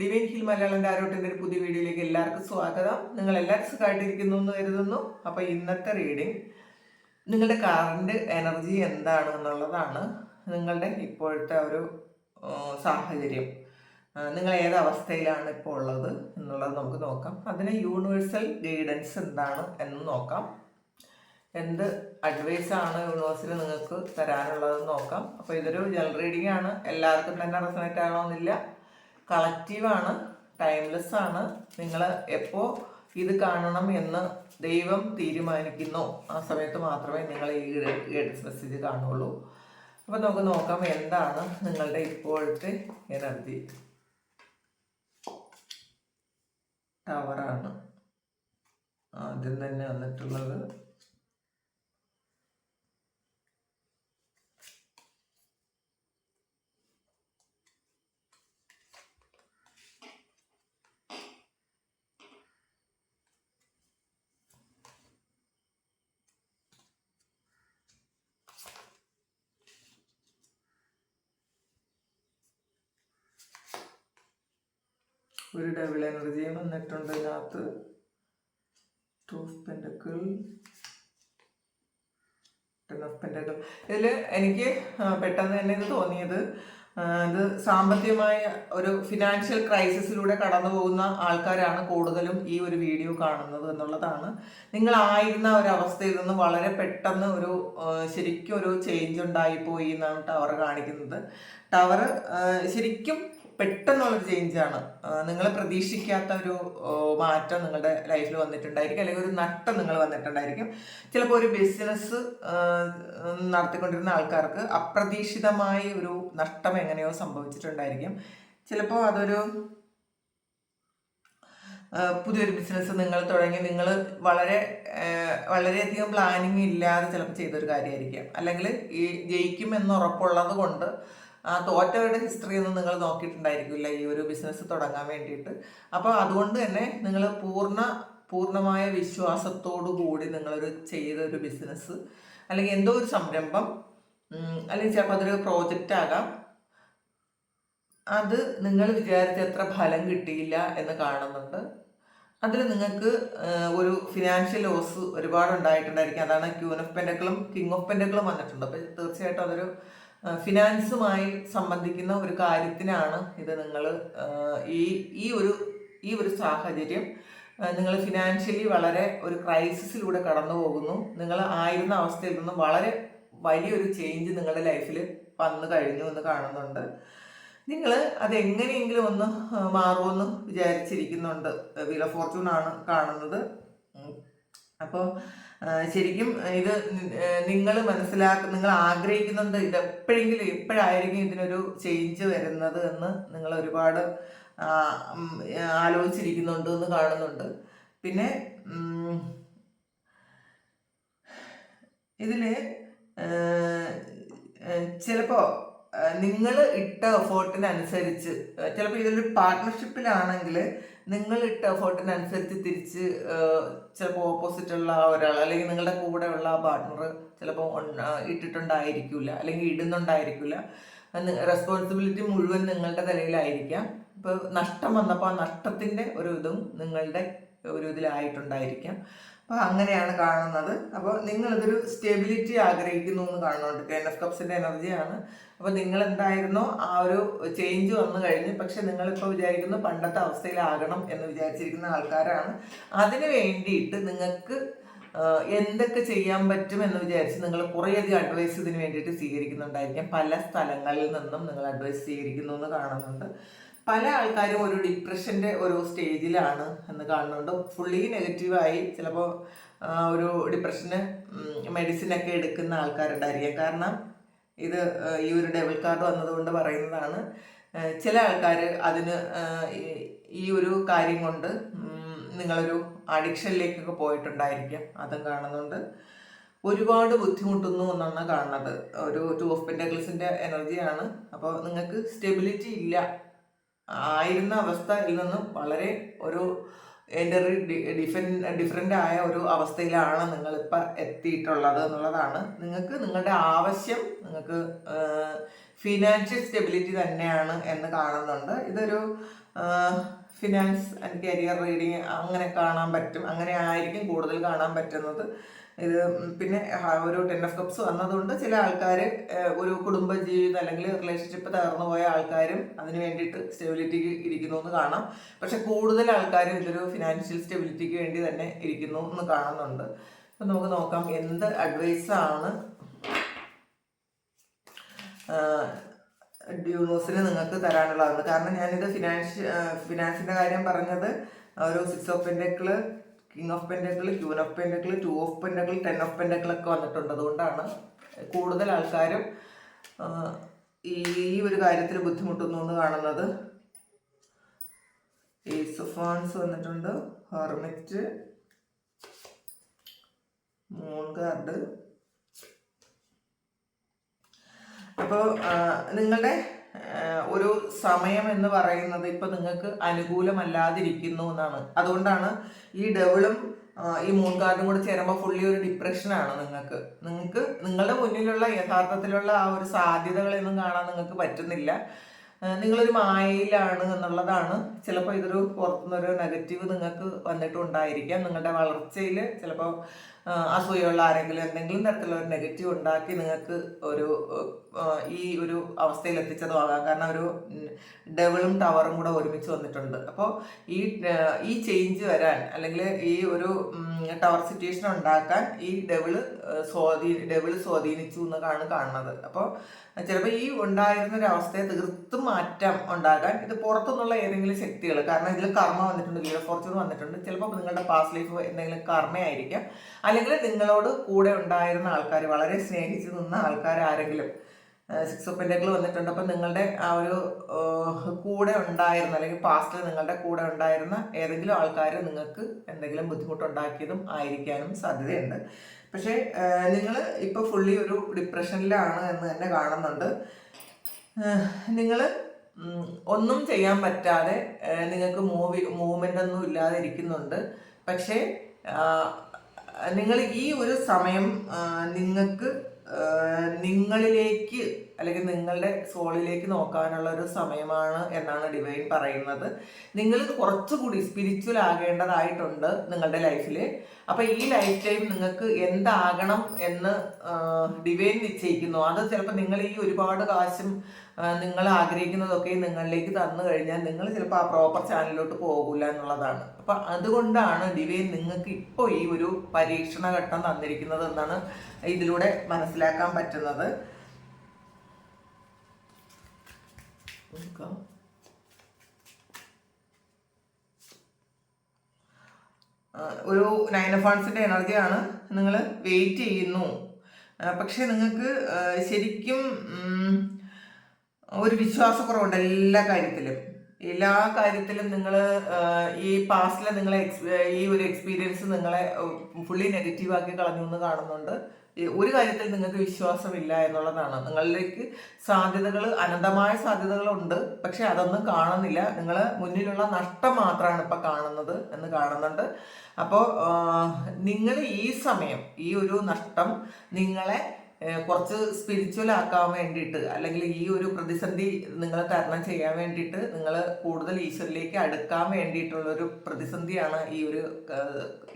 Divine hill Malayalam ടാരോട്ടിന്റെ ഒരു പുതിയ വീഡിയോയിലേക്ക് എല്ലാവർക്കും സ്വാഗതം. നിങ്ങൾ എല്ലാവരും സുഖമായിട്ടിരിക്കുന്നു എന്ന് കരുതുന്നു. അപ്പോൾ ഇന്നത്തെ റീഡിംഗ് നിങ്ങളുടെ കറണ്ട് എനർജി എന്താണ് എന്നുള്ളതാണ് നിങ്ങളുടെ ഇപ്പോഴത്തെ ഒരു സാഹചര്യം. നിങ്ങൾ ഏത് അവസ്ഥയിലാണ് ഇപ്പോൾ ഉള്ളത് എന്നുള്ളത് നമുക്ക് നോക്കാം. അതിന് യൂണിവേഴ്സൽ ഗൈഡൻസ് എന്താണ് എന്ന് നോക്കാം. എന്ത് അഡ്വൈസ് ആണ് യൂണിവേഴ്സിൽ നിങ്ങൾക്ക് തരാനുള്ളതെന്ന് നോക്കാം. അപ്പോൾ ഇതൊരു ജനറൽ റീഡിംഗ് ആണ്. എല്ലാവർക്കും തന്നെ റെസണേറ്റ് ആണോന്നില്ല കളക്റ്റീവാണ് ടൈംലെസ് ആണ്. നിങ്ങൾ എപ്പോ ഇത് കാണണം എന്ന് ദൈവം തീരുമാനിക്കുന്നു. ആ സമയത്ത് മാത്രമേ നിങ്ങൾ ഈ ഗൈഡൻസ് മെസ്സേജ് കാണുള്ളൂ. അപ്പോൾ നമുക്ക് നോക്കാം എന്താണ് നിങ്ങളുടെ ഇപ്പോഴത്തെ എനർജി ടവറാണ് ആദ്യം തന്നെ വന്നിട്ടുള്ളത് ഒരു ഡബിൾ എനർജിയും വന്നിട്ടുണ്ട് ഇതിനകത്ത്. Two of pentacle ten of pentacle ഇതിൽ എനിക്ക് പെട്ടെന്ന് തന്നെ ഇത് തോന്നിയത് ഇത് സാമ്പത്തികമായ ഒരു ഫിനാൻഷ്യൽ ക്രൈസിസിലൂടെ കടന്നു പോകുന്ന ആൾക്കാരാണ് കൂടുതലും ഈ ഒരു വീഡിയോ കാണുന്നത് എന്നുള്ളതാണ്. നിങ്ങളായിരുന്ന ഒരു അവസ്ഥയിൽ നിന്ന് വളരെ പെട്ടെന്ന് ഒരു ശരിക്കും ഒരു ചേഞ്ച് ഉണ്ടായിപ്പോയി എന്നാണ് ടവർ കാണിക്കുന്നത്. ടവർ ശരിക്കും പെട്ടെന്നുള്ളൊരു ചേഞ്ചാണ് നിങ്ങൾ പ്രതീക്ഷിക്കാത്ത ഒരു മാറ്റം നിങ്ങളുടെ ലൈഫിൽ വന്നിട്ടുണ്ടായിരിക്കും. അല്ലെങ്കിൽ ഒരു നട്ടം നിങ്ങൾ വന്നിട്ടുണ്ടായിരിക്കും. ചിലപ്പോൾ ഒരു ബിസിനസ് നടത്തിക്കൊണ്ടിരുന്ന ആൾക്കാർക്ക് അപ്രതീക്ഷിതമായി ഒരു നഷ്ടം എങ്ങനെയോ സംഭവിച്ചിട്ടുണ്ടായിരിക്കും. ചിലപ്പോൾ അതൊരു പുതിയൊരു ബിസിനസ് നിങ്ങൾ തുടങ്ങി നിങ്ങൾ വളരെ വളരെയധികം പ്ലാനിങ് ഇല്ലാതെ ചിലപ്പോൾ ചെയ്തൊരു കാര്യമായിരിക്കാം. അല്ലെങ്കിൽ ഈ ജയിക്കും എന്ന് ഉറപ്പുള്ളത് കൊണ്ട് തോറ്റവരുടെ ഹിസ്റ്ററി ഒന്നും നിങ്ങൾ നോക്കിയിട്ടുണ്ടായിരിക്കില്ല. ഈ ഒരു ബിസിനസ് തുടങ്ങാൻ വേണ്ടിയിട്ട്. അപ്പോൾ അതുകൊണ്ട് തന്നെ നിങ്ങൾ പൂർണ പൂർണമായ വിശ്വാസത്തോടു കൂടി നിങ്ങളൊരു ചെയ്ത ഒരു ബിസിനസ് അല്ലെങ്കിൽ എന്തോ ഒരു സംരംഭം അല്ലെങ്കിൽ ചിലപ്പോൾ അതൊരു പ്രോജക്റ്റ് ആകാം. അത് നിങ്ങൾ വിചാരിച്ച എത്ര ഫലം കിട്ടിയില്ല എന്ന് കാണുന്നുണ്ട്. അതിൽ നിങ്ങൾക്ക് ഒരു ഫിനാൻഷ്യൽ ലോസ് ഒരുപാട് ഉണ്ടായിട്ടുണ്ടായിരിക്കും അതാണ് ക്യൂൻ ഓഫ് പെൻഡക്കിളും കിങ് ഓഫ് പെൻഡക്കിളും വന്നിട്ടുണ്ട്. അപ്പോൾ തീർച്ചയായിട്ടും അതൊരു ഫിനാൻസുമായി സംബന്ധിക്കുന്ന ഒരു കാര്യത്തിനാണ് ഇത് നിങ്ങൾ ഈ ഈ ഒരു ഈ ഒരു സാഹചര്യം നിങ്ങൾ ഫിനാൻഷ്യലി വളരെ ഒരു ക്രൈസിസിലൂടെ കടന്നു പോകുന്നു നിങ്ങൾ ആയിരുന്ന അവസ്ഥയിൽ നിന്നും വളരെ വലിയൊരു ചേഞ്ച് നിങ്ങളുടെ ലൈഫിൽ വന്നു കഴിഞ്ഞു എന്ന് കാണുന്നുണ്ട്. നിങ്ങൾ അത് എങ്ങനെയെങ്കിലും ഒന്ന് മാറുമെന്ന് വിചാരിച്ചിരിക്കുന്നുണ്ട്. ഓഫ് ഫോർച്യൂൺ ആണ് കാണുന്നത്. അപ്പോൾ ശരിക്കും ഇത് നിങ്ങൾ മനസ്സിലാക്ക നിങ്ങൾ ആഗ്രഹിക്കുന്നുണ്ട് ഇത് എപ്പോഴെങ്കിലും എപ്പോഴായിരിക്കും ഇതിനൊരു ചേഞ്ച് വരുന്നത് എന്ന് നിങ്ങൾ ഒരുപാട് ആലോചിച്ചിരിക്കുന്നുണ്ട് എന്ന് കാണുന്നുണ്ട്. പിന്നെ ഇതിൽ ചിലപ്പോൾ നിങ്ങൾ ഇട്ട എഫേർട്ടിനനുസരിച്ച് ചിലപ്പോൾ ഇതൊരു പാർട്ട്ണർഷിപ്പിലാണെങ്കിൽ നിങ്ങൾ ഇട്ട എഫേർട്ടിനനുസരിച്ച് തിരിച്ച് ചിലപ്പോൾ ഓപ്പോസിറ്റ് ഉള്ള ഒരാൾ അല്ലെങ്കിൽ നിങ്ങളുടെ കൂടെ ഉള്ള ആ പാർട്ട്ണർ ചിലപ്പോൾ ഇട്ടിട്ടുണ്ടായിരിക്കില്ല അല്ലെങ്കിൽ ഇടുന്നുണ്ടായിരിക്കില്ല റെസ്പോൺസിബിലിറ്റി മുഴുവൻ നിങ്ങളുടെ തലയിലായിരിക്കാം. ഇപ്പോൾ നഷ്ടം വന്നപ്പോൾ ആ നഷ്ടത്തിന്റെ ഒരു ഇതും നിങ്ങളുടെ ഒരു ഇതിലായിട്ടുണ്ടായിരിക്കാം. അപ്പോൾ അങ്ങനെയാണ് കാണുന്നത്. അപ്പോൾ നിങ്ങളിതൊരു സ്റ്റെബിലിറ്റി ആഗ്രഹിക്കുന്നു എന്ന് കാണുന്നുണ്ട്. കെ എൻ എഫ് കപ്സിന്റെ എനർജിയാണ്. അപ്പോൾ നിങ്ങൾ എന്തായിരുന്നോ ആ ഒരു ചേഞ്ച് വന്നു കഴിഞ്ഞ്. പക്ഷെ നിങ്ങളിപ്പോൾ വിചാരിക്കുന്നു പണ്ടത്തെ അവസ്ഥയിലാകണം എന്ന് വിചാരിച്ചിരിക്കുന്ന ആൾക്കാരാണ്. അതിന് വേണ്ടിയിട്ട് നിങ്ങൾക്ക് എന്തൊക്കെ ചെയ്യാൻ പറ്റും എന്ന് വിചാരിച്ച് നിങ്ങൾ കുറേയധികം അഡ്വൈസ് ഇതിന് വേണ്ടിയിട്ട് സ്വീകരിക്കുന്നുണ്ടായിരിക്കാം. പല സ്ഥലങ്ങളിൽ നിന്നും നിങ്ങൾ അഡ്വൈസ് സ്വീകരിക്കുന്നു എന്ന് കാണുന്നുണ്ട്. പല ആൾക്കാരും ഒരു ഡിപ്രഷന്റെ ഒരു സ്റ്റേജിലാണ് എന്ന് കാണുന്നുണ്ട്. ഫുള്ളി നെഗറ്റീവായി ചിലപ്പോൾ ഒരു ഡിപ്രഷന് മെഡിസിനൊക്കെ എടുക്കുന്ന ആൾക്കാരുണ്ടായിരിക്കാം. കാരണം ഇത് ഈ ഒരു ഡബിൾ കാർഡ് വന്നതുകൊണ്ട് പറയുന്നതാണ്. ചില ആൾക്കാർ അതിന് ഈ- ഒരു കാര്യം കൊണ്ട് നിങ്ങളൊരു അഡിക്ഷനിലേക്കൊക്കെ പോയിട്ടുണ്ടായിരിക്കാം. അതും കാണുന്നുണ്ട്. ഒരുപാട് ബുദ്ധിമുട്ടുന്നു എന്നാണ് കാണുന്നത്. ഒരു ടു ഓഫ് പെന്റക്കിൾസിന്റെ എനർജിയാണ് അപ്പോൾ നിങ്ങൾക്ക് സ്റ്റെബിലിറ്റി ഇല്ല. ആയിരുന്ന അവസ്ഥയിൽ നിന്നും വളരെ ഒരു എന്റെ ഒരു ഡിഫൻ ഡിഫറെന്റ് ആയ ഒരു അവസ്ഥയിലാണ് നിങ്ങളിപ്പോൾ എത്തിയിട്ടുള്ളത് എന്നുള്ളതാണ്. നിങ്ങൾക്ക് നിങ്ങളുടെ ആവശ്യം നിങ്ങൾക്ക് ഫിനാൻഷ്യൽ സ്റ്റെബിലിറ്റി തന്നെയാണ് എന്ന് കാണുന്നുണ്ട്. ഇതൊരു ഫിനാൻസ് ആൻഡ് കരിയർ റീഡിങ് അങ്ങനെ കാണാൻ പറ്റും. അങ്ങനെ ആയിരിക്കും കൂടുതൽ കാണാൻ പറ്റുന്നത്. ഇത് പിന്നെ ഒരു ടെൻ ഓഫ് കപ്സ് വന്നതുകൊണ്ട് ചില ആൾക്കാർ ഒരു കുടുംബ ജീവിതം അല്ലെങ്കിൽ റിലേഷൻഷിപ്പ് തകർന്നു പോയ ആൾക്കാരും അതിന് വേണ്ടിയിട്ട് സ്റ്റെബിലിറ്റിക്ക് ഇരിക്കുന്നു എന്ന് കാണാം. പക്ഷെ കൂടുതൽ ആൾക്കാരും ഇതൊരു ഫിനാൻഷ്യൽ സ്റ്റെബിലിറ്റിക്ക് വേണ്ടി തന്നെ ഇരിക്കുന്നു എന്ന് കാണുന്നുണ്ട്. അപ്പം നമുക്ക് നോക്കാം എന്ത് അഡ്വൈസാണ് ഡ്യൂണോസിന് നിങ്ങൾക്ക് തരാനുള്ളതാണ് കാരണം ഞാനിത് ഫിനാൻഷ്യ ഫിനാൻസിന്റെ കാര്യം പറഞ്ഞത് ഒരു six of pentacle king of pentacle queen of pentacle two of pentacle ten of pentacle ഒക്കെ വന്നിട്ടുണ്ട്. അതുകൊണ്ടാണ് കൂടുതൽ ആൾക്കാരും ഈ ഒരു കാര്യത്തിൽ ബുദ്ധിമുട്ടുന്നു എന്ന് കാണുന്നത്. ഏസ് ഓഫ് വാൺസ് വന്നിട്ടുണ്ട്. ഹെർമിറ്റ് മൂൺ കാർഡ് അപ്പോൾ നിങ്ങളുടെ ഒരു സമയം എന്ന് പറയുന്നത് ഇപ്പൊ നിങ്ങൾക്ക് അനുകൂലമല്ലാതിരിക്കുന്നു എന്നാണ്. അതുകൊണ്ടാണ് ഈ ഡബിളും ഈ മൂൺ കാർഡും കൂടെ ചേരുമ്പോൾ ഫുള്ളി ഒരു ഡിപ്രഷനാണ് നിങ്ങൾക്ക്. നിങ്ങൾക്ക് നിങ്ങളുടെ മുന്നിലുള്ള യഥാർത്ഥത്തിലുള്ള ആ ഒരു സാധ്യതകളൊന്നും കാണാൻ നിങ്ങൾക്ക് പറ്റുന്നില്ല. നിങ്ങളൊരു മായയിലാണ് എന്നുള്ളതാണ് ചിലപ്പോൾ ഇതൊരു പുറത്തുനിന്നൊരു നെഗറ്റീവ് നിങ്ങൾക്ക് വന്നിട്ടുണ്ടായിരിക്കാം. നിങ്ങളുടെ വളർച്ചയിൽ ചിലപ്പോൾ അസൂയുള്ള ആരെങ്കിലും എന്തെങ്കിലും തരത്തിലുള്ള ഒരു നെഗറ്റീവ് ഉണ്ടാക്കി നിങ്ങൾക്ക് ഒരു ഈ ഒരു അവസ്ഥയിൽ എത്തിച്ചതുമാകാം കാരണം ഒരു ഡെവിളും ടവറും കൂടെ ഒരുമിച്ച് വന്നിട്ടുണ്ട്. അപ്പോൾ ഈ ഈ ചേഞ്ച് വരാൻ അല്ലെങ്കിൽ ഈ ഒരു ടവർ സിറ്റുവേഷൻ ഉണ്ടാക്കാൻ ഈ ഡെവിൾ സ്വാധീ ഡെവിൾ സ്വാധീനിച്ചു എന്നാണ് കാണുന്നത്. അപ്പോൾ ചിലപ്പോൾ ഈ ഉണ്ടായിരുന്ന ഒരു അവസ്ഥയെ തീർത്തും മാറ്റം ഉണ്ടാകാൻ ഇത് പുറത്തുനിന്നുള്ള ഏതെങ്കിലും ശക്തികൾ കാരണം ഇതിൽ കർമ്മ വന്നിട്ടുണ്ട് വീര ഫോർച്യൂൺ വന്നിട്ടുണ്ട്. ചിലപ്പോൾ നിങ്ങളുടെ പാസ്റ്റ് ലൈഫ് എന്തെങ്കിലും കർമ്മയായിരിക്കാം. അല്ലെങ്കിൽ നിങ്ങളോട് കൂടെ ഉണ്ടായിരുന്ന ആൾക്കാർ വളരെ സ്നേഹിച്ച് നിന്ന ആൾക്കാർ ആരെങ്കിലും സിക്സ് ഓഫ് പെൻഡക്കിൾ വന്നിട്ടുണ്ട്. അപ്പം നിങ്ങളുടെ ആ ഒരു കൂടെ ഉണ്ടായിരുന്ന അല്ലെങ്കിൽ പാസ്റ്റിൽ നിങ്ങളുടെ കൂടെ ഉണ്ടായിരുന്ന ഏതെങ്കിലും ആൾക്കാർ നിങ്ങൾക്ക് എന്തെങ്കിലും ബുദ്ധിമുട്ടുണ്ടാക്കിയതും ആയിരിക്കാനും സാധ്യതയുണ്ട്. പക്ഷേ നിങ്ങൾ ഇപ്പോൾ ഫുള്ളി ഒരു ഡിപ്രഷനിലാണ് എന്ന് തന്നെ കാണുന്നുണ്ട്. നിങ്ങൾ ഒന്നും ചെയ്യാൻ പറ്റാതെ നിങ്ങൾക്ക് മൂവി മൂവ്മെന്റ് ഒന്നും ഇല്ലാതെ ഇരിക്കുന്നുണ്ട് പക്ഷേ നിങ്ങൾ ഈ ഒരു സമയം നിങ്ങൾക്ക് നിങ്ങളിലേക്ക് അല്ലെങ്കിൽ നിങ്ങളുടെ സോളിലേക്ക് നോക്കാനുള്ള ഒരു സമയമാണ് എന്നാണ് ഡിവൈൻ പറയുന്നത്. നിങ്ങൾ കുറച്ചുകൂടി സ്പിരിച്വൽ ആകേണ്ടതായിട്ടുണ്ട് നിങ്ങളുടെ ലൈഫിൽ അപ്പൊ ഈ ലൈഫ് ടൈം നിങ്ങൾക്ക് എന്താകണം എന്ന് ഡിവൈൻ നിശ്ചയിക്കുന്നു. അത് ചിലപ്പോൾ നിങ്ങൾ ഈ ഒരുപാട് കാശും നിങ്ങൾ ആഗ്രഹിക്കുന്നതൊക്കെ നിങ്ങളിലേക്ക് തന്നു കഴിഞ്ഞാൽ നിങ്ങൾ ചിലപ്പോൾ ആ പ്രോപ്പർ ചാനലിലോട്ട് പോകില്ല എന്നുള്ളതാണ്. അപ്പൊ അതുകൊണ്ടാണ് ഡിവൈൻ നിങ്ങൾക്ക് ഇപ്പോൾ ഈ ഒരു പരീക്ഷണ ഘട്ടം തന്നിരിക്കുന്നത് എന്നാണ് ഇതിലൂടെ മനസ്സിലാക്കാൻ പറ്റുന്നത്. ഒരു നയൻ ഓഫ് ഫണ്ട്സിന്റെ എനർജിയാണ് നിങ്ങൾ വെയിറ്റ് ചെയ്യുന്നു. പക്ഷേ നിങ്ങൾക്ക് ശരിക്കും ഒരു വിശ്വാസക്കുറവുണ്ട് എല്ലാ കാര്യത്തിലും. എല്ലാ കാര്യത്തിലും നിങ്ങൾ ഈ പാസ്റ്റിൽ നിങ്ങളെ ഈ ഒരു എക്സ്പീരിയൻസ് നിങ്ങളെ ഫുള്ളി നെഗറ്റീവ് ആക്കി കളഞ്ഞു എന്ന് കാണുന്നുണ്ട്. ഒരു കാര്യത്തിൽ നിങ്ങൾക്ക് വിശ്വാസമില്ല എന്നുള്ളതാണ്. നിങ്ങളിലേക്ക് സാധ്യതകൾ അനന്തമായ സാധ്യതകളുണ്ട്. പക്ഷെ അതൊന്നും കാണുന്നില്ല. നിങ്ങൾ മുന്നിലുള്ള നഷ്ടം മാത്രമാണ് ഇപ്പം കാണുന്നത് എന്ന് കാണുന്നുണ്ട്. അപ്പോൾ നിങ്ങൾ ഈ സമയം ഈ ഒരു നഷ്ടം നിങ്ങളെ കുറച്ച് സ്പിരിച്വൽ ആക്കാൻ വേണ്ടിയിട്ട് അല്ലെങ്കിൽ ഈ ഒരു പ്രതിസന്ധി നിങ്ങൾ തരണം ചെയ്യാൻ വേണ്ടിയിട്ട് നിങ്ങൾ കൂടുതൽ ഈശ്വരിലേക്ക് അടുക്കാൻ വേണ്ടിയിട്ടുള്ള ഒരു പ്രതിസന്ധിയാണ് ഈ ഒരു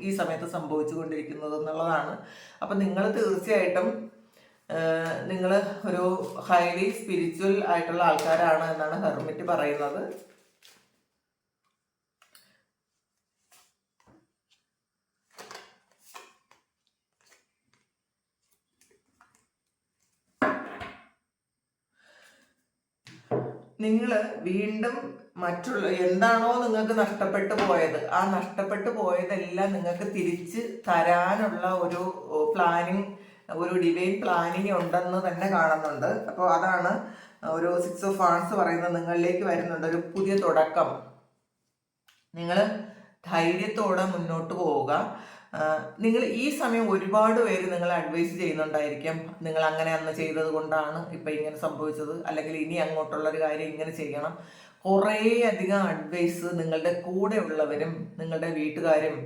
ഈ സമയത്ത് സംഭവിച്ചു കൊണ്ടിരിക്കുന്നത് എന്നുള്ളതാണ്. അപ്പം നിങ്ങൾ തീർച്ചയായിട്ടും നിങ്ങൾ ഒരു ഹൈലി സ്പിരിച്വൽ ആയിട്ടുള്ള ആൾക്കാരാണ് എന്നാണ് ഹെർമിറ്റ് പറയുന്നത്. നിങ്ങൾ വീണ്ടും മറ്റുള്ള എന്താണോ നിങ്ങൾക്ക് നഷ്ടപ്പെട്ടു പോയത് ആ നഷ്ടപ്പെട്ടു പോയതെല്ലാം നിങ്ങൾക്ക് തിരിച്ച് തരാനുള്ള ഒരു പ്ലാനിങ് ഒരു ഡിവൈൻ പ്ലാനിങ് ഉണ്ടെന്ന് തന്നെ കാണുന്നുണ്ട്. അപ്പോൾ അതാണ് ഒരു സിക്സ് ഓഫ് ആൺസ് പറയുന്നത് നിങ്ങളിലേക്ക് വരുന്നുണ്ട്. ഒരു പുതിയ തുടക്കം. നിങ്ങൾ ധൈര്യത്തോടെ മുന്നോട്ട് പോവുക. നിങ്ങൾ ഈ സമയം ഒരുപാട് പേര് നിങ്ങൾ അഡ്വൈസ് ചെയ്യുന്നുണ്ടായിരിക്കാം. നിങ്ങൾ അങ്ങനെ അന്ന് ചെയ്തത് കൊണ്ടാണ് ഇപ്പം ഇങ്ങനെ സംഭവിച്ചത്. അല്ലെങ്കിൽ ഇനി അങ്ങോട്ടുള്ളൊരു കാര്യം ഇങ്ങനെ ചെയ്യണം. കുറേ അധികം അഡ്വൈസ് നിങ്ങളുടെ കൂടെ ഉള്ളവരും നിങ്ങളുടെ വീട്ടുകാരും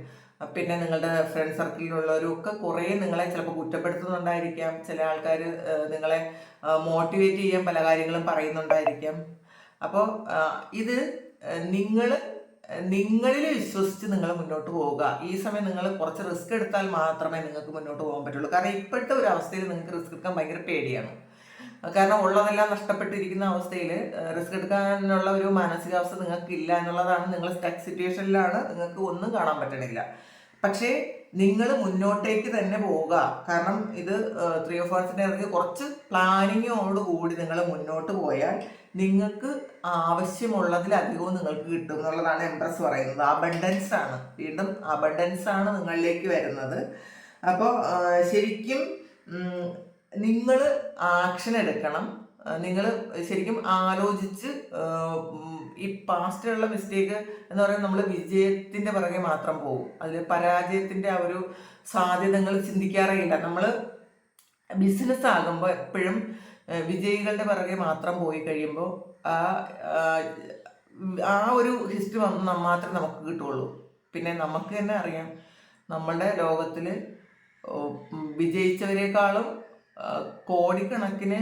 പിന്നെ നിങ്ങളുടെ ഫ്രണ്ട് സർക്കിളിലുള്ളവരും ഒക്കെ കുറേ നിങ്ങളെ ചിലപ്പോൾ കുറ്റപ്പെടുത്തുന്നുണ്ടായിരിക്കാം. ചില ആൾക്കാർ നിങ്ങളെ മോട്ടിവേറ്റ് ചെയ്യാൻ പല കാര്യങ്ങളും പറയുന്നുണ്ടായിരിക്കാം. അപ്പോൾ ഇത് നിങ്ങൾ നിങ്ങളിൽ വിശ്വസിച്ച് നിങ്ങൾ മുന്നോട്ട് പോവുക. ഈ സമയം നിങ്ങൾ കുറച്ച് റിസ്ക് എടുത്താൽ മാത്രമേ നിങ്ങൾക്ക് മുന്നോട്ട് പോകാൻ പറ്റുള്ളൂ. കാരണം ഇപ്പോഴത്തെ ഒരു അവസ്ഥയിൽ നിങ്ങൾക്ക് റിസ്ക് എടുക്കാൻ ഭയങ്കര പേടിയാണ്. കാരണം ഉള്ളതെല്ലാം നഷ്ടപ്പെട്ടിരിക്കുന്ന അവസ്ഥയിൽ റിസ്ക് എടുക്കാനുള്ള ഒരു മാനസികാവസ്ഥ നിങ്ങൾക്ക് ഇല്ല എന്നുള്ളതാണ് നിങ്ങൾ സ്റ്റക്ക് സിറ്റുവേഷനിലാണ് നിങ്ങൾക്ക് ഒന്നും കാണാൻ പറ്റണില്ല. പക്ഷേ നിങ്ങൾ മുന്നോട്ടേക്ക് തന്നെ പോവുക. കാരണം ഇത് ത്രീ ഓഫ് ഫാൻസിന്റെ ഇറങ്ങി കുറച്ച് പ്ലാനിങ്ങോട് കൂടി നിങ്ങൾ മുന്നോട്ട് പോയാൽ നിങ്ങൾക്ക് ആവശ്യമുള്ളതിലധികവും നിങ്ങൾക്ക് കിട്ടും എന്നുള്ളതാണ് എംപ്രസ് പറയുന്നത്. അബണ്ടൻസ് ആണ്. വീണ്ടും അബണ്ടൻസ് ആണ് നിങ്ങളിലേക്ക് വരുന്നത്. അപ്പോൾ ശരിക്കും നിങ്ങൾ ആക്ഷൻ എടുക്കണം. നിങ്ങൾ ശരിക്കും ആലോചിച്ച് ഈ പാസ്റ്റിലുള്ള മിസ്റ്റേക്ക് എന്ന് പറയുന്നത് നമ്മൾ വിജയത്തിന്റെ പുറകെ മാത്രം പോകും. അതിൽ പരാജയത്തിന്റെ ആ ഒരു സാധ്യതകൾ ചിന്തിക്കാറേയില്ല. നമ്മൾ ബിസിനസ് ആകുമ്പോൾ എപ്പോഴും വിജയികളുടെ പുറകെ മാത്രം പോയി കഴിയുമ്പോൾ ആ ആ, ഒരു ഹിസ്റ്ററി മാത്രമേ നമുക്ക് കിട്ടുള്ളൂ. പിന്നെ നമുക്ക് തന്നെ അറിയാം നമ്മളുടെ ലോകത്തിൽ വിജയിച്ചവരെക്കാളും കോടിക്കണക്കിന്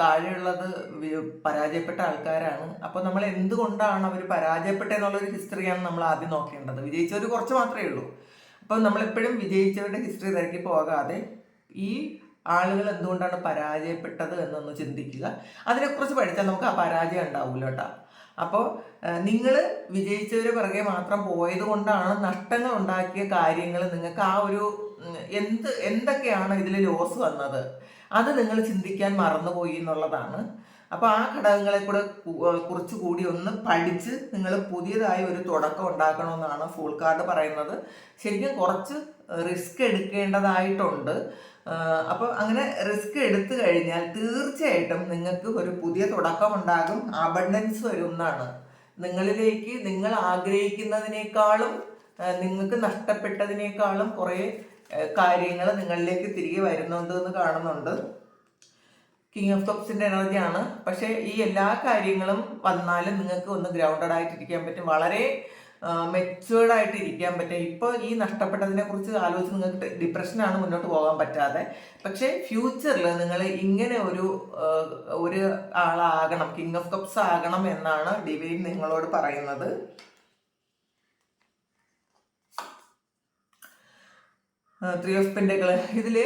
താഴെയുള്ളത് പരാജയപ്പെട്ട ആൾക്കാരാണ്. അപ്പോൾ നമ്മൾ എന്തുകൊണ്ടാണ് അവർ പരാജയപ്പെട്ടെന്നുള്ളൊരു ഹിസ്റ്ററിയാണ് നമ്മൾ ആദ്യം നോക്കേണ്ടത്. വിജയിച്ചവർ കുറച്ച് മാത്രമേ ഉള്ളൂ. അപ്പോൾ നമ്മളെപ്പോഴും വിജയിച്ചവരുടെ ഹിസ്റ്ററി തിരക്കി പോകാതെ ഈ ആളുകൾ എന്തുകൊണ്ടാണ് പരാജയപ്പെട്ടത് എന്നൊന്ന് ചിന്തിക്കുക. അതിനെക്കുറിച്ച് പഠിച്ചാൽ നമുക്ക് ആ പരാജയം ഉണ്ടാവില്ല കേട്ടോ. അപ്പോൾ നിങ്ങൾ വിജയിച്ചവരെ പിറകെ മാത്രം പോയത് കൊണ്ടാണ് നഷ്ടങ്ങൾ ഉണ്ടാക്കിയ കാര്യങ്ങൾ നിങ്ങൾക്ക് ആ ഒരു എന്ത് എന്തൊക്കെയാണ് ഇതിൽ ലോസ് വന്നത്? അത് നിങ്ങൾ ചിന്തിക്കാൻ മറന്നുപോയി എന്നുള്ളതാണ്. അപ്പോൾ ആ ഘടകങ്ങളെ കൂടെ കുറച്ചുകൂടി കൂടി ഒന്ന് പഠിച്ച് നിങ്ങൾ പുതിയതായി ഒരു തുടക്കം ഉണ്ടാക്കണമെന്നാണ് ഫുൾ കാർഡ് പറയുന്നത്. ശരിക്കും കുറച്ച് റിസ്ക് എടുക്കേണ്ടതായിട്ടുണ്ട്. അപ്പോൾ അങ്ങനെ റിസ്ക് എടുത്തു കഴിഞ്ഞാൽ തീർച്ചയായിട്ടും നിങ്ങൾക്ക് ഒരു പുതിയ തുടക്കം ഉണ്ടാകും അബണ്ടൻസ് വരും എന്നാണ് നിങ്ങളിലേക്ക് നിങ്ങൾ ആഗ്രഹിക്കുന്നതിനേക്കാളും നിങ്ങൾക്ക് നഷ്ടപ്പെട്ടതിനേക്കാളും കുറേ കാര്യങ്ങൾ നിങ്ങളിലേക്ക് തിരികെ വരുന്നുണ്ട് എന്ന് കാണുന്നുണ്ട്. കിങ് ഓഫ് കപ്സിന്റെ എനർജിയാണ് പക്ഷേ ഈ എല്ലാ കാര്യങ്ങളും വന്നാലും നിങ്ങൾക്ക് ഒന്ന് ഗ്രൗണ്ടഡ് ആയിട്ടിരിക്കാൻ പറ്റും. വളരെ മെച്ചുവേർഡ് ആയിട്ട് ഇരിക്കാൻ പറ്റും. ഇപ്പോൾ ഈ നഷ്ടപ്പെട്ടതിനെ കുറിച്ച് ആലോചിച്ച് നിങ്ങൾക്ക് ഡിപ്രഷനാണ് മുന്നോട്ട് പോകാൻ പറ്റാതെ. പക്ഷേ ഫ്യൂച്ചറിൽ നിങ്ങൾ ഇങ്ങനെ ഒരു ഒരു ആളാകണം കിങ് ഓഫ് കപ്സ് ആകണം എന്നാണ് ഡിവൈൻ നിങ്ങളോട് പറയുന്നത്. ത്രീ ഓഫ് പെൻഡകൾ ഇതിൽ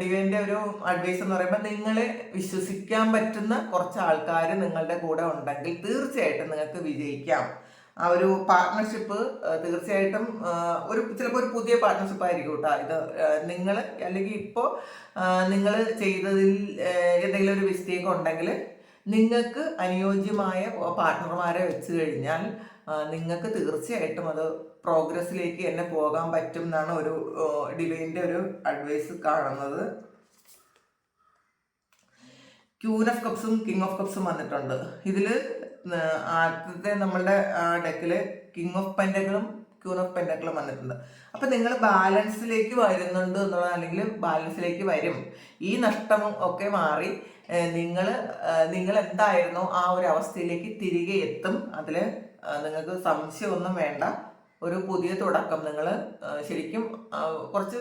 ഡിവൈന്റെ ഒരു അഡ്വൈസ് എന്ന് പറയുമ്പോൾ നിങ്ങൾ വിശ്വസിക്കാൻ പറ്റുന്ന കുറച്ച് ആൾക്കാർ നിങ്ങളുടെ കൂടെ ഉണ്ടെങ്കിൽ തീർച്ചയായിട്ടും നിങ്ങൾക്ക് വിജയിക്കാം. ആ ഒരു പാർട്ട്ണർഷിപ്പ് തീർച്ചയായിട്ടും ഒരു ചിലപ്പോൾ ഒരു പുതിയ പാർട്ട്ണർഷിപ്പ് ആയിരിക്കും കേട്ടോ ഇത്. നിങ്ങൾ അല്ലെങ്കിൽ ഇപ്പോൾ നിങ്ങൾ ചെയ്തതിൽ എന്തെങ്കിലും ഒരു മിസ്റ്റേക്ക് ഉണ്ടെങ്കിൽ നിങ്ങൾക്ക് അനുയോജ്യമായ പാർട്ട്ണർമാരെ വെച്ച് കഴിഞ്ഞാൽ നിങ്ങൾക്ക് തീർച്ചയായിട്ടും അത് പ്രോഗ്രസ്സിലേക്ക് എന്നെ പോകാൻ പറ്റും എന്നാണ് ഒരു ഡിവൈന്റെ ഒരു അഡ്വൈസ് കാണുന്നത്. ക്യൂൻ ഓഫ് കപ്സും കിങ് ഓഫ് കപ്സും വന്നിട്ടുണ്ട്. ഇതിൽ ആദ്യത്തെ നമ്മളുടെ ഡെക്കിൽ കിങ് ഓഫ് പെൻഡകളും ക്യൂൻ ഓഫ് പെൻഡകളും വന്നിട്ടുണ്ട്. അപ്പം നിങ്ങൾ ബാലൻസിലേക്ക് വരുന്നുണ്ട് എന്നുള്ളത് അല്ലെങ്കിൽ ബാലൻസിലേക്ക് വരും. ഈ നഷ്ടം ഒക്കെ മാറി നിങ്ങൾ നിങ്ങൾ എന്തായിരുന്നോ ആ ഒരു അവസ്ഥയിലേക്ക് തിരികെ എത്തും. അതിൽ നിങ്ങൾക്ക് സംശയമൊന്നും വേണ്ട. ഒരു പുതിയ തുടക്കം. നിങ്ങൾ ശരിക്കും കുറച്ച്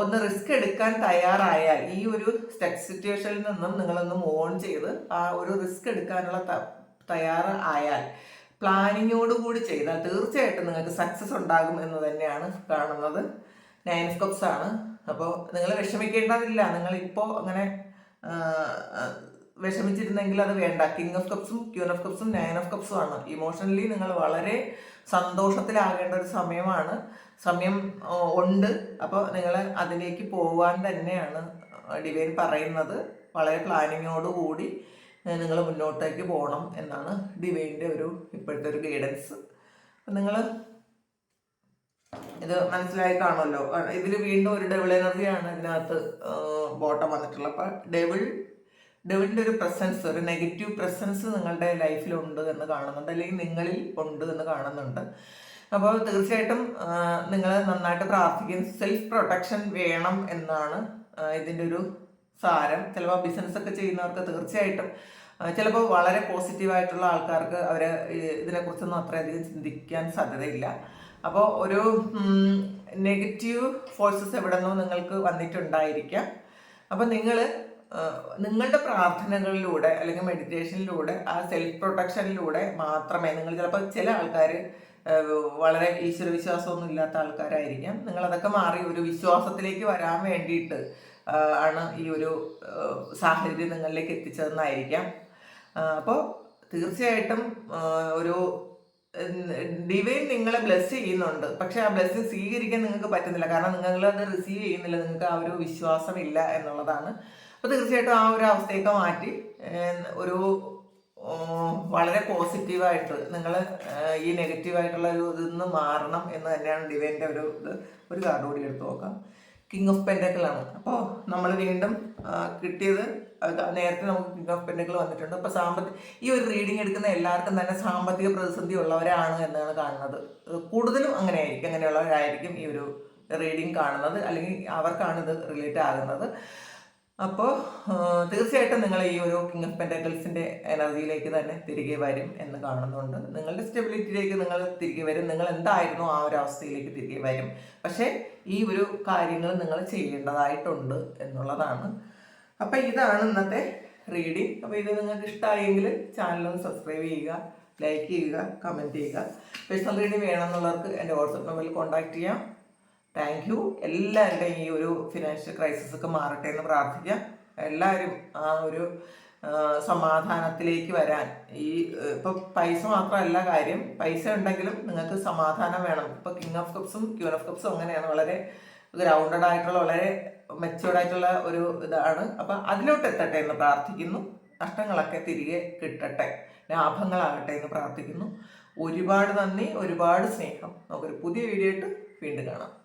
ഒന്ന് റിസ്ക് എടുക്കാൻ തയ്യാറായാൽ ഈ ഒരു സ്റ്റക്ക് സിറ്റുവേഷനിൽ നിന്നും നിങ്ങളൊന്ന് ഓൺ ചെയ്ത് ആ ഒരു റിസ്ക് എടുക്കാനുള്ള തയ്യാറ് ആയാൽ പ്ലാനിങ്ങോട് കൂടി ചെയ്താൽ തീർച്ചയായിട്ടും നിങ്ങൾക്ക് സക്സസ് ഉണ്ടാകും എന്ന് തന്നെയാണ് കാണുന്നത്. നയൻ കപ്സ് ആണ്. അപ്പോൾ നിങ്ങൾ വിഷമിക്കേണ്ടതില്ല. നിങ്ങൾ ഇപ്പോൾ അങ്ങനെ വിഷമിച്ചിരുന്നെങ്കിൽ അത് വേണ്ട. കിങ് ഓഫ് കപ്സും ക്യൂൻ ഓഫ് കപ്സും നയൻ ഓഫ് കപ്സും ആണ്. ഇമോഷണലി നിങ്ങൾ വളരെ സന്തോഷത്തിലാകേണ്ട ഒരു സമയമാണ്. സമയം ഉണ്ട്. അപ്പോൾ നിങ്ങൾ അതിലേക്ക് പോവാൻ തന്നെയാണ് ഡിവൈൻ പറയുന്നത്. വളരെ പ്ലാനിങ്ങോട് കൂടി നിങ്ങൾ മുന്നോട്ടേക്ക് പോകണം എന്നാണ് ഡിവൈന്റെ ഒരു ഇപ്പോഴത്തെ ഒരു ഗൈഡൻസ് നിങ്ങൾ ഇത് മനസ്സിലായി കാണുമല്ലോ. ഇതിൽ വീണ്ടും ഒരു ഡബിൾ എനർജിയാണ് ഇതിനകത്ത് ബോട്ടം വന്നിട്ടുള്ളത്. അപ്പം ഡബിൾ ഡബിളിന്റെ ഒരു പ്രസൻസ് ഒരു നെഗറ്റീവ് പ്രസൻസ് നിങ്ങളുടെ ലൈഫിലുണ്ട് എന്ന് കാണുന്നുണ്ട് അല്ലെങ്കിൽ നിങ്ങളിൽ ഉണ്ട് എന്ന് കാണുന്നുണ്ട്. അപ്പോൾ തീർച്ചയായിട്ടും നിങ്ങൾ നന്നായിട്ട് പ്രാർത്ഥിക്കും. സെൽഫ് പ്രൊട്ടക്ഷൻ വേണം എന്നാണ് ഇതിന്റെ ഒരു സാരം. ചിലപ്പോൾ ബിസിനസ് ഒക്കെ ചെയ്യുന്നവർക്ക് തീർച്ചയായിട്ടും ചിലപ്പോൾ വളരെ പോസിറ്റീവായിട്ടുള്ള ആൾക്കാർക്ക് അവർ ഇതിനെക്കുറിച്ചൊന്നും അത്രയധികം ചിന്തിക്കാൻ സാധ്യതയില്ല. അപ്പോൾ ഒരു നെഗറ്റീവ് ഫോഴ്സസ് എവിടെ നിന്നോ നിങ്ങൾക്ക് വന്നിട്ടുണ്ടായിരിക്കാം. അപ്പോൾ നിങ്ങൾ നിങ്ങളുടെ പ്രാർത്ഥനകളിലൂടെ അല്ലെങ്കിൽ മെഡിറ്റേഷനിലൂടെ ആ സെൽഫ് പ്രൊട്ടക്ഷനിലൂടെ മാത്രമേ നിങ്ങൾ ചിലപ്പോൾ ചില ആൾക്കാർ വളരെ ഈശ്വര വിശ്വാസമൊന്നും ഇല്ലാത്ത ആൾക്കാരായിരിക്കാം. നിങ്ങൾ അതൊക്കെ മാറി ഒരു വിശ്വാസത്തിലേക്ക് വരാൻ വേണ്ടിയിട്ട് ആണ് ഈ ഒരു സാഹചര്യം നിങ്ങളിലേക്ക് എത്തിച്ചതെന്നായിരിക്കാം. അപ്പോൾ തീർച്ചയായിട്ടും ഒരു ഡിവൈൻ നിങ്ങളെ ബ്ലെസ് ചെയ്യുന്നുണ്ട്. പക്ഷെ ആ ബ്ലെസ്സിങ് സ്വീകരിക്കാൻ നിങ്ങൾക്ക് പറ്റുന്നില്ല. കാരണം നിങ്ങൾ അത് റിസീവ് ചെയ്യുന്നില്ല. നിങ്ങൾക്ക് ആ ഒരു വിശ്വാസമില്ല എന്നുള്ളതാണ് അപ്പോൾ തീർച്ചയായിട്ടും ആ ഒരു അവസ്ഥയൊക്കെ മാറ്റി. ഒരു വളരെ പോസിറ്റീവായിട്ട് നിങ്ങൾ ഈ നെഗറ്റീവായിട്ടുള്ള ഒരു ഇതിൽ നിന്ന് മാറണം എന്ന് തന്നെയാണ് ഡിവൈന്റെ ഒരു ഇത്. ഒരു കാർഡ് കൂടി എടുത്ത് നോക്കാം. കിങ് ഓഫ് പെൻഡക്കിളാണ് അപ്പോൾ നമ്മൾ വീണ്ടും കിട്ടിയത് നേരത്തെ നമുക്ക് കിങ് ഓഫ് പെൻഡക്കിൾ വന്നിട്ടുണ്ട്. അപ്പോൾ സാമ്പത്തിക ഈ ഒരു റീഡിംഗ് എടുക്കുന്ന എല്ലാവർക്കും തന്നെ സാമ്പത്തിക പ്രതിസന്ധി ഉള്ളവരാണ് എന്നാണ് കാണുന്നത്. കൂടുതലും അങ്ങനെ ആയിരിക്കും അങ്ങനെയുള്ളവരായിരിക്കും ഈ ഒരു റീഡിംഗ് കാണുന്നത്. അല്ലെങ്കിൽ അവർക്കാണ് ഇത് റിലേറ്റ് ആകുന്നത്. അപ്പോൾ തീർച്ചയായിട്ടും നിങ്ങൾ ഈ ഒരു കിങ് ഓഫ് പെൻഡക്കിൾസിന്റെ എനർജിയിലേക്ക് തന്നെ തിരികെ വരും എന്ന് കാണുന്നുണ്ട്. നിങ്ങളുടെ സ്റ്റെബിലിറ്റിയിലേക്ക് നിങ്ങൾ തിരികെ വരും. നിങ്ങൾ എന്തായിരുന്നു ആ ഒരു അവസ്ഥയിലേക്ക് തിരികെ വരും. പക്ഷേ ഈ ഒരു കാര്യങ്ങൾ നിങ്ങൾ ചെയ്യേണ്ടതായിട്ടുണ്ട് എന്നുള്ളതാണ്. അപ്പം ഇതാണ് ഇന്നത്തെ റീഡിംഗ് അപ്പോൾ ഇത് നിങ്ങൾക്ക് ഇഷ്ടമായെങ്കിൽ ചാനലൊന്ന് സബ്സ്ക്രൈബ് ചെയ്യുക ലൈക്ക് ചെയ്യുക കമന്റ് ചെയ്യുക. പേഴ്സണൽ റീഡിംഗ് വേണമെന്നുള്ളവർക്ക് എന്റെ വാട്സപ്പ് നമ്പറിൽ കോൺടാക്ട് ചെയ്യാം. താങ്ക് യു എല്ലാവരുടെയും ഈ ഒരു ഫിനാൻഷ്യൽ ക്രൈസിസ് ഒക്കെ മാറട്ടെ എന്ന് പ്രാർത്ഥിക്കാം. എല്ലാവരും ആ ഒരു സമാധാനത്തിലേക്ക് വരാൻ. ഈ ഇപ്പം പൈസ മാത്രമല്ല കാര്യം. പൈസ ഉണ്ടെങ്കിലും നിങ്ങൾക്ക് സമാധാനം വേണം. ഇപ്പം കിങ് ഓഫ് കപ്സും ക്യൂൻ ഓഫ് കപ്സും അങ്ങനെയാണ് വളരെ ഗ്രൗണ്ടഡ് ആയിട്ടുള്ള വളരെ മെച്ചുവേർഡ് ആയിട്ടുള്ള ഒരു ഇതാണ്. അപ്പം അതിലോട്ട് എത്തട്ടെ എന്ന് പ്രാർത്ഥിക്കുന്നു. നഷ്ടങ്ങളൊക്കെ തിരികെ കിട്ടട്ടെ. ലാഭങ്ങളാകട്ടെ എന്ന് പ്രാർത്ഥിക്കുന്നു. ഒരുപാട് നന്ദി ഒരുപാട് സ്നേഹം. നമുക്കൊരു പുതിയ വീഡിയോ ആയിട്ട് വീണ്ടും കാണാം.